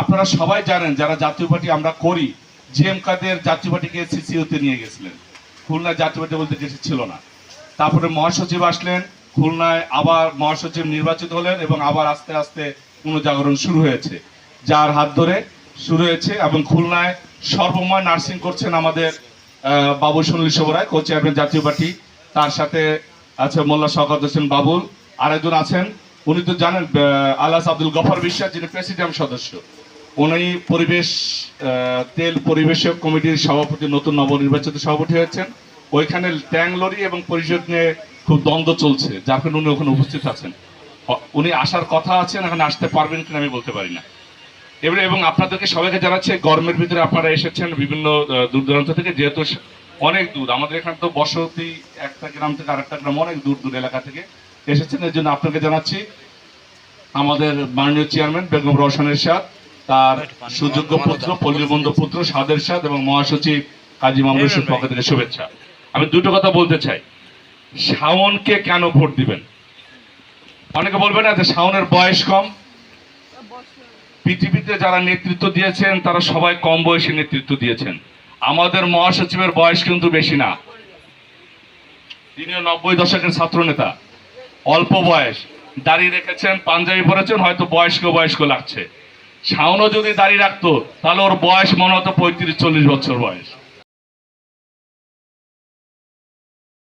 আপনারা সবাই জানেন, যারা জাতীয় পার্টি আমরা করি জিএম কাদের জাতীয় পার্টিকে সিসিওতে নিয়ে গেছিলেন। খুলনা জাতীয় পার্টি বলতে কিছু ছিল না। তারপরে মহাসচিব আসলেন, খুলনায় আবার মহাসচিব নির্বাচিত হলেন এবং আবার আস্তে আস্তে পুনর্জাগরণ শুরু হয়েছে। যার হাত ধরে শুরু হয়েছে এবং খুলনায় সর্বময় নার্সিং করছেন আমাদের বাবু Sunil Sabray co chairman Jatiya Party. তার সাথে আছে মোল্লা শওকত হোসেন বাবুল। আরেকজন আছেন উনি তো জানেন আলাস আব্দুল গফর বিশ্বাস যিনি প্রেসিডিয়াম সদস্য, উনি পরিবেশ তেল পরিবেশক কমিটির সভাপতি, নতুন নবনির্বাচিত সভাপতি হয়েছেন। ওইখানে ট্যাং লরি এবং পরিষদ নিয়ে খুব দ্বন্দ্ব চলছে, যার কারণে উনি ওখানে উপস্থিত আছেন। উনি আসার কথা আছেন এখানে আসতে পারবেন কিনা আমি বলতে পারি না। এবারে, এবং আপনাদেরকে সবাইকে জানাচ্ছি, গরমের ভিতরে আপনারা এসেছেন বিভিন্ন দূর দূরান্ত থেকে, যেহেতু অনেক দূর, আমাদের এখানে তো বসতি একটা গ্রাম থেকে আরেকটা গ্রাম, অনেক দূর দূর এলাকা থেকে। এসেছেন এর জন্য আপনাকে জানাচ্ছি আমাদের মাননীয় চেয়ারম্যান বেগম রওশনের সাথ তার সুযোগ্য পুত্র পল্লীবন্ধু পুত্র সাদের সাথ এবং মহাসচিব কাজী মামরুশের পক্ষ থেকে শুভেচ্ছা। আমি দুটো কথা বলতে চাই। শাওনকে কেন ভোট দিবেন? অনেকে বলবে না যে শাওনের বয়স কম। পৃথিবীতে যারা নেতৃত্ব দিয়েছেন তারা সবাই কম বয়সে নেতৃত্ব দিয়েছেন। আমাদের মহাসচিবের বয়স কিন্তু বেশি না। তিনিও নব্বই দশকের ছাত্র নেতা অল্প বয়স। দাড়ি রেখেছেন, পাঞ্জাবি পরেছেন, হয়তো বয়স্ক বয়স্ক লাগছে। শাওনও যদি দাড়ি রাখতো, তাহলে ওর বয়স মনে হতো পঁয়ত্রিশ চল্লিশ বছর বয়স।